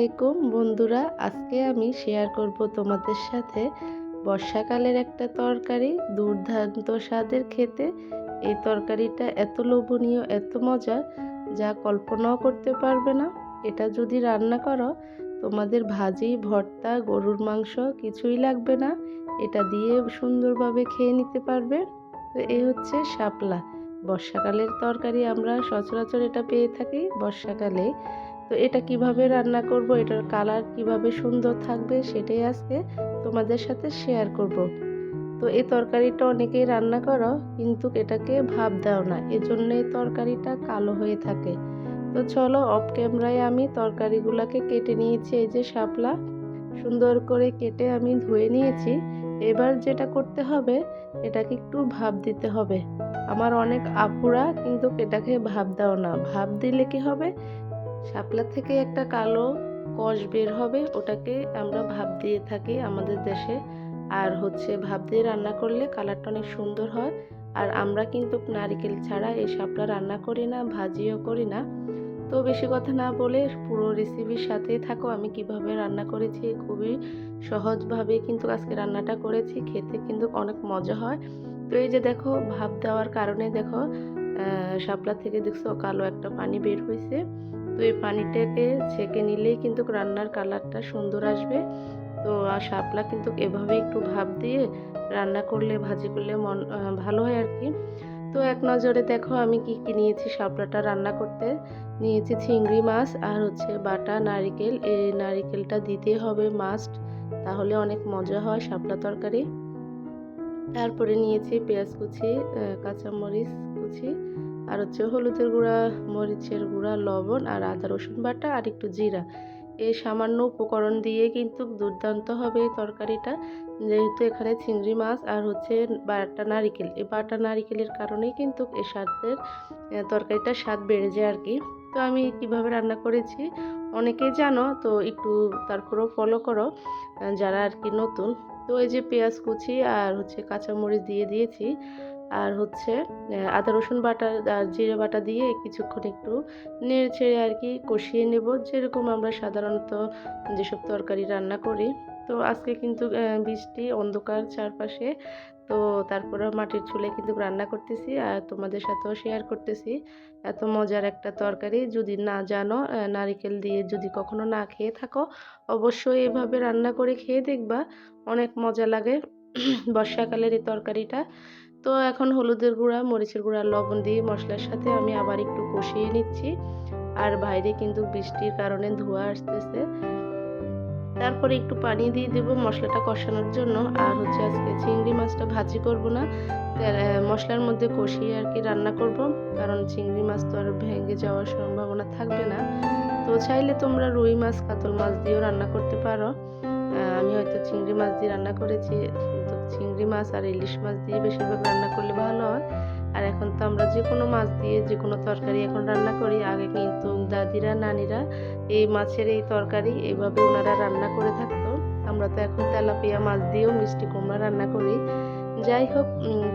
আলাইকুম। বন্ধুরা, আজকে আমি শেয়ার করব তোমাদের সাথে বর্ষাকালের একটা তরকারি, দুর্দান্ত স্বাদের খেতে। এই তরকারিটা এত লোভনীয়, এত মজা যা কল্পনাও করতে পারবে না। এটা যদি রান্না করো, তোমাদের ভাজি, ভর্তা, গরুর মাংস কিছুই লাগবে না। এটা দিয়ে সুন্দরভাবে খেয়ে নিতে পারবে। তো এই হচ্ছে শাপলা। বর্ষাকালের তরকারি আমরা সচরাচর এটা পেয়ে থাকি। বর্ষাকালে তো এটা কীভাবে রান্না করব, এটার কালার কীভাবে সুন্দর থাকবে সেটাই আজকে তোমাদের সাথে শেয়ার করব। তো এই তরকারিটা অনেকেই রান্না করো, কিন্তু এটাকে ভাব দাও না, এজন্য এই তরকারিটা কালো হয়ে থাকে। তো চলো অফ ক্যামেরায় আমি তরকারিগুলোকে কেটে নিয়েছি, এই যে শাপলা, সুন্দর করে কেটে আমি ধুয়ে নিয়েছি। এবার যেটা করতে হবে, এটাকে একটু ভাব দিতে হবে। আমার অনেক আপুরা কিন্তু এটাকে ভাব দাও না, ভাব দিলে কি হবে? শাপলা থেকে একটা কালো কষ বের হবে, ওটাকে আমরা ভাব দিয়ে থাকি আমাদের দেশে। আর হচ্ছে ভাব দিয়ে রান্না করলে কালারটা অনেক সুন্দর হয়। আর আমরা কিন্তু নারিকেল ছাড়া এই শাপলা রান্না করি না, ভাজিও করি না। তো বেশি কথা না বলে পুরো রেসিপির সাথে থাকো। আমি কীভাবে রান্না করেছি খুবই সহজভাবে কিন্তু আজকে রান্নাটা করেছি, খেতে কিন্তু অনেক মজা হয়। তো এই যে দেখো ভাব দেওয়ার কারণে দেখো শাপলা থেকে দেখছ কালো একটা পানি বের হয়েছে তো এই পানিটাকে ছেঁকে নিলেই কিন্তু রান্নার কালারটা সুন্দর আসবে। তো আর শাপলা কিন্তু এভাবে একটু ভাব দিয়ে রান্না করলে, ভাজি করলে মন ভালো হয় আর কি তো এক নজরে দেখো আমি কি কি নিয়েছি শাপলাটা রান্না করতে। নিয়েছি চিংড়ি মাছ আর হচ্ছে বাটা, নারিকেল। এই নারিকেলটা দিতে হবে মাস্ট তাহলে অনেক মজা হয় শাপলা তরকারি। তারপরে নিয়েছি পেঁয়াজ কুচি কাঁচামরিচ কুচি আর হচ্ছে হলুদের গুঁড়া, মরিচের গুঁড়া, লবণ আর আদা, রসুন বাটা আর একটু জিরা। এই সামান্য উপকরণ দিয়ে কিন্তু দুর্দান্ত হবে এই তরকারিটা। যেহেতু এখানে চিংড়ি মাছ আর হচ্ছে বাটা নারিকেল এই বাটা নারিকেলের কারণেই কিন্তু এই স্বাদের তরকারিটার স্বাদ বেড়ে যায় আর কি। তো আমি কীভাবে রান্না করেছি, অনেকেই জানো, তো একটু তারপরেও ফলো করো, যারা আর কি নতুন। তো এই যে পেঁয়াজ কুচি আর হচ্ছে কাঁচামরিচ দিয়ে দিয়েছি আর হচ্ছে আদা, রসুন বাটা আর জিরে বাটা দিয়ে কিছুক্ষণ একটু নেড়ে ছেড়ে আর কি কষিয়ে নেব। যেরকম আমরা সাধারণত যেসব তরকারি রান্না করি। তো আজকে কিন্তু বৃষ্টি, অন্ধকার চারপাশে। তো তারপরে মাটির চুলে কিন্তু রান্না করতেছি আর তোমাদের সাথেও শেয়ার করতেছি। এত মজার একটা তরকারি। যদি না জানো নারিকেল দিয়ে যদি কখনো না খেয়ে থাকো, অবশ্যই এভাবে রান্না করে খেয়ে দেখবা। অনেক মজা লাগে। বর্ষাকালের এই তরকারিটা। তো এখন হলুদের গুঁড়া, মরিচের গুঁড়া লবণ দিয়ে মশলার সাথে আমি আবার একটু কষিয়ে নিচ্ছি। আর বাইরে কিন্তু বৃষ্টির কারণে ধোয়া আসতেছে। তারপরে একটু পানি দিয়ে দেব মশলাটা কষানোর জন্য। আর হচ্ছে আজকে চিংড়ি মাছটা ভাজি করব না। মশলার মধ্যে কষিয়ে আর কি রান্না করব। কারণ চিংড়ি মাছ তো আর ভেঙে যাওয়ার সম্ভাবনা থাকবে না। তো চাইলে তোমরা রুই মাছ, কাতল মাছ দিয়েও রান্না করতে পারো। আমি হয়তো চিংড়ি মাছ দিয়ে রান্না করেছি। চিংড়ি মাছ আর ইলিশ মাছ দিয়ে বেশিরভাগ রান্না করলে ভালো হয়। আর এখন তো আমরা যে কোনো মাছ দিয়ে যে কোনো তরকারি এখন রান্না করি। আগে কিন্তু দাদিরা, নানিরা এই মাছের এই তরকারি এইভাবে ওনারা রান্না করে থাকতো। আমরা তো এখন তেলাপিয়া মাছ দিয়েও মিষ্টি কুমড়া রান্না করি। যাই হোক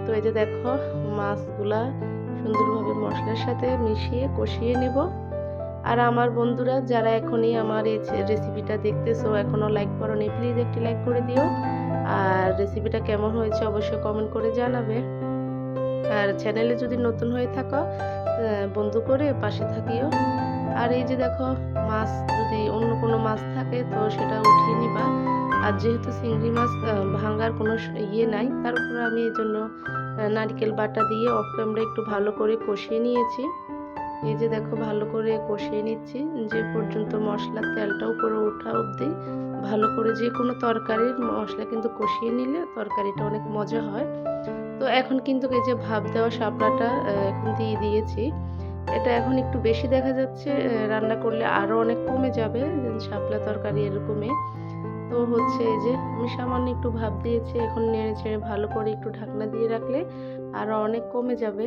তো এই যে দেখো, মাছগুলা সুন্দরভাবে মশলার সাথে মিশিয়ে কষিয়ে নেব। আর আমার বন্ধুরা, যারা এখনই আমার এই রেসিপিটা দেখতেছো, এখনও লাইক করো নি প্লিজ একটি লাইক করে দিও। আর রেসিপিটা কেমন হয়েছে অবশ্যই কমেন্ট করে জানাবে। আর চ্যানেলে যদি নতুন হয়ে থাকো বন্ধু করে পাশে থাকিও। আর এই যে দেখো, মাছ যদি অন্য কোনো মাছ থাকে, তো সেটা উঠিয়ে নিবা। আর যেহেতু চিংড়ি মাছ ভাঙার কোনো ইয়ে নাই, তার উপরে আমি এই জন্য নারকেল বাটা দিয়ে অফ ক্যামেরা একটু ভালো করে কষিয়ে নিয়েছি। এই যে দেখো, ভালো করে কষিয়ে নিচ্ছি। যে পর্যন্ত মশলার তেলটা উপরে ওঠা অবধি। ভালো করে যে কোনো তরকারির মশলা কিন্তু কষিয়ে নিলে তরকারিটা অনেক মজা হয়। তো এখন কিন্তু এই যে ভাব দেওয়া শাপলাটা এখন দিয়ে দিয়েছি। এটা এখন একটু বেশি দেখা যাচ্ছে রান্না করলে আরও অনেক কমে যাবে শাপলা তরকারি এরকমে তো হচ্ছে এই যে আমি সামান্য একটু ভাব দিয়েছি, এখন নেড়ে ছেড়ে ভালো করে একটু ঢাকনা দিয়ে রাখলে আরও অনেক কমে যাবে।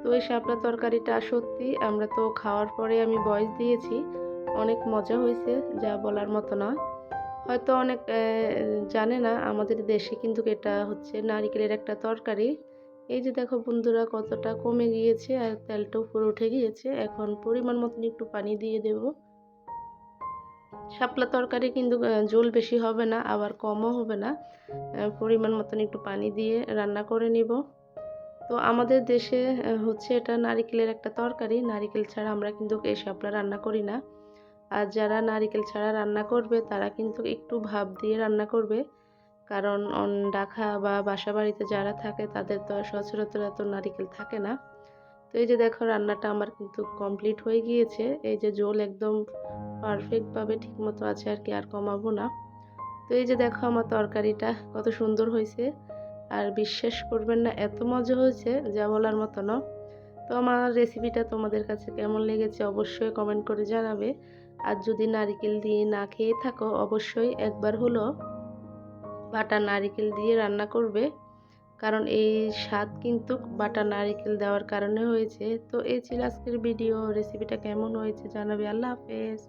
তো এই শাপলা তরকারিটা সত্যি আমরা তো খাওয়ার পরে আমি বয়স দিয়েছি অনেক মজা হয়েছে, যা বলার মতো নয়। হয়তো অনেক জানে না, আমাদের দেশে কিন্তু এটা হচ্ছে নারিকেলের একটা তরকারি। এই যে দেখো বন্ধুরা কতটা কমে গিয়েছে আর তেলটা উপরে উঠে গিয়েছে, এখন পরিমাণ মতন একটু পানি দিয়ে দেব। শাপলা তরকারি কিন্তু ঝোল বেশি হবে না, আবার কমও হবে না। পরিমাণ মতন একটু পানি দিয়ে রান্না করে নিব। তো আমাদের দেশে হচ্ছে এটা নারিকেলের একটা তরকারি, নারিকেল ছাড়া আমরা কিন্তু এই শাপলা রান্না করি না। আর যারা নারিকেল ছাড়া রান্না করবে, তারা কিন্তু একটু ভাব দিয়ে রান্না করবে। কারণ ঢাকা বা বাসা বাড়িতে যারা থাকে, তাদের তো আর সচরাচর এত নারিকেল থাকে না। তো এই যে দেখো, রান্নাটা আমার কিন্তু কমপ্লিট হয়ে গিয়েছে। এই যে জোল একদম পারফেক্টভাবে ঠিকমতো আছে আর কি, আর কমাবো না। তো এই যে দেখো, আমার তরকারিটা কত সুন্দর হয়েছে। আর বিশ্বাস করবেন না, এত মজা হয়েছে, যা বলার মতো না। তো আমার রেসিপিটা তোমাদের কাছে কেমন লেগেছে, অবশ্যই কমেন্ট করে জানাবে। আর যদি নারিকেল দিয়ে না খেয়ে থাকো, অবশ্যই একবার হলো বাটা নারিকেল দিয়ে রান্না করবে। কারণ এই স্বাদ কিন্তু বাটা নারিকেল দেওয়ার কারণে হয়েছে। তো এই ছিল আজকের ভিডিও রেসিপিটা কেমন হয়েছে জানাবে। আল্লাহ হাফেজ।